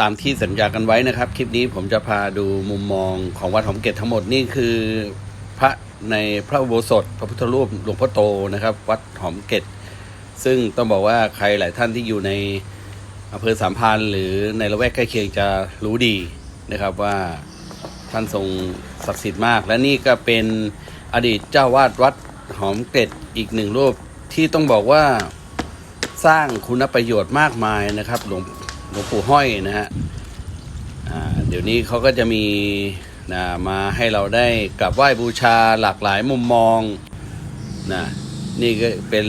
ตามที่สัญญากันไว้นะครับ คลิปนี้ผมจะพาดูมุมมองของวัดหอมเกตทั้งหมดนี่คือพระในพระอุโบสถพระพุทธรูปหลวงพ่อโตนะครับ วัดหอมเกตซึ่งต้องบอกว่าใครหลายท่านที่อยู่ในอำเภอสามพันหรือในละแวกใกล้เคียงจะรู้ดีนะครับว่าท่านทรงศักดิ์สิทธิ์มาก และนี่ก็เป็นอดีตเจ้าวาดวัดหอมเกตอีกหนึ่งรูปที่ต้องบอกว่าสร้างคุณประโยชน์มากมายนะครับหลวง หลวงปู่ห้อยนะฮะเดี๋ยวนี้เขาก็จะมีนะมาให้เราได้กราบไหว้บูชาหลากหลายมุมมองนะนี่ก็เป็น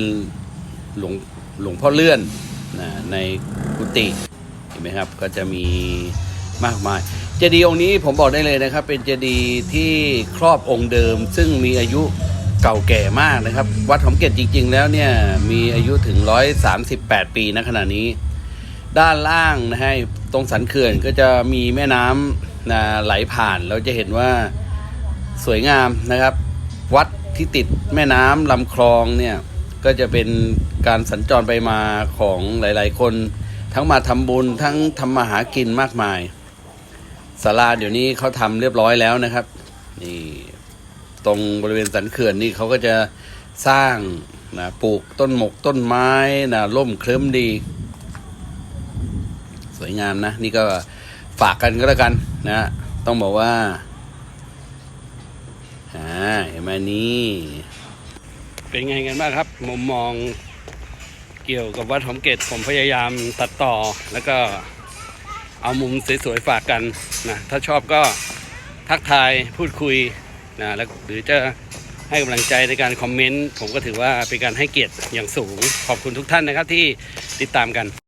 หลวงหลวงพ่อเลื่อนนะในกุฏิเห็นไหมครับก็จะมีมากมาย เจดีย์องค์นี้ผมบอกได้เลยนะครับ เป็นเจดีย์ที่ครอบองค์เดิม ซึ่งมีอายุเก่าแก่มากนะครับ วัดหอมเกตจริง ๆ แล้วเนี่ยมีอายุถึง 138 ปีนะขณะนี้ ด้านล่างนะฮะตรงสันเขื่อนก็จะมีแม่น้ำนะไหลผ่านเราจะเห็นว่าสวยงามนะครับ วัดที่ติดแม่น้ำลำคลองเนี่ยก็จะเป็นการสัญจรไปมาของหลาย ๆ คน ทั้งมาทำบุญทั้งทำมาหากินมากมายศาลาเดี๋ยวนี้เขาทำเรียบร้อยแล้วนะครับนี่ตรงบริเวณสันเขื่อนนี่เขาก็จะสร้างนะปลูกต้นหมกต้นไม้นะร่มเคลิ้มดี วยงามนะ นี่ก็ฝากกันก็แล้วกันนะต้องบอกว่าอ่าเห็นไหมนี่เป็นไงกันบ้างครับมุมมองเกี่ยวกับวัดหอมเกตผมพยายามตัดต่อแล้วก็เอามุมสวยๆฝากกันนะถ้าชอบก็ทักทายพูดคุยนะแล้วหรือจะให้กำลังใจในการคอมเมนต์ ผมก็ถือว่าเป็นการให้เกียรติอย่างสูง ขอบคุณทุกท่านนะครับที่ติดตามกัน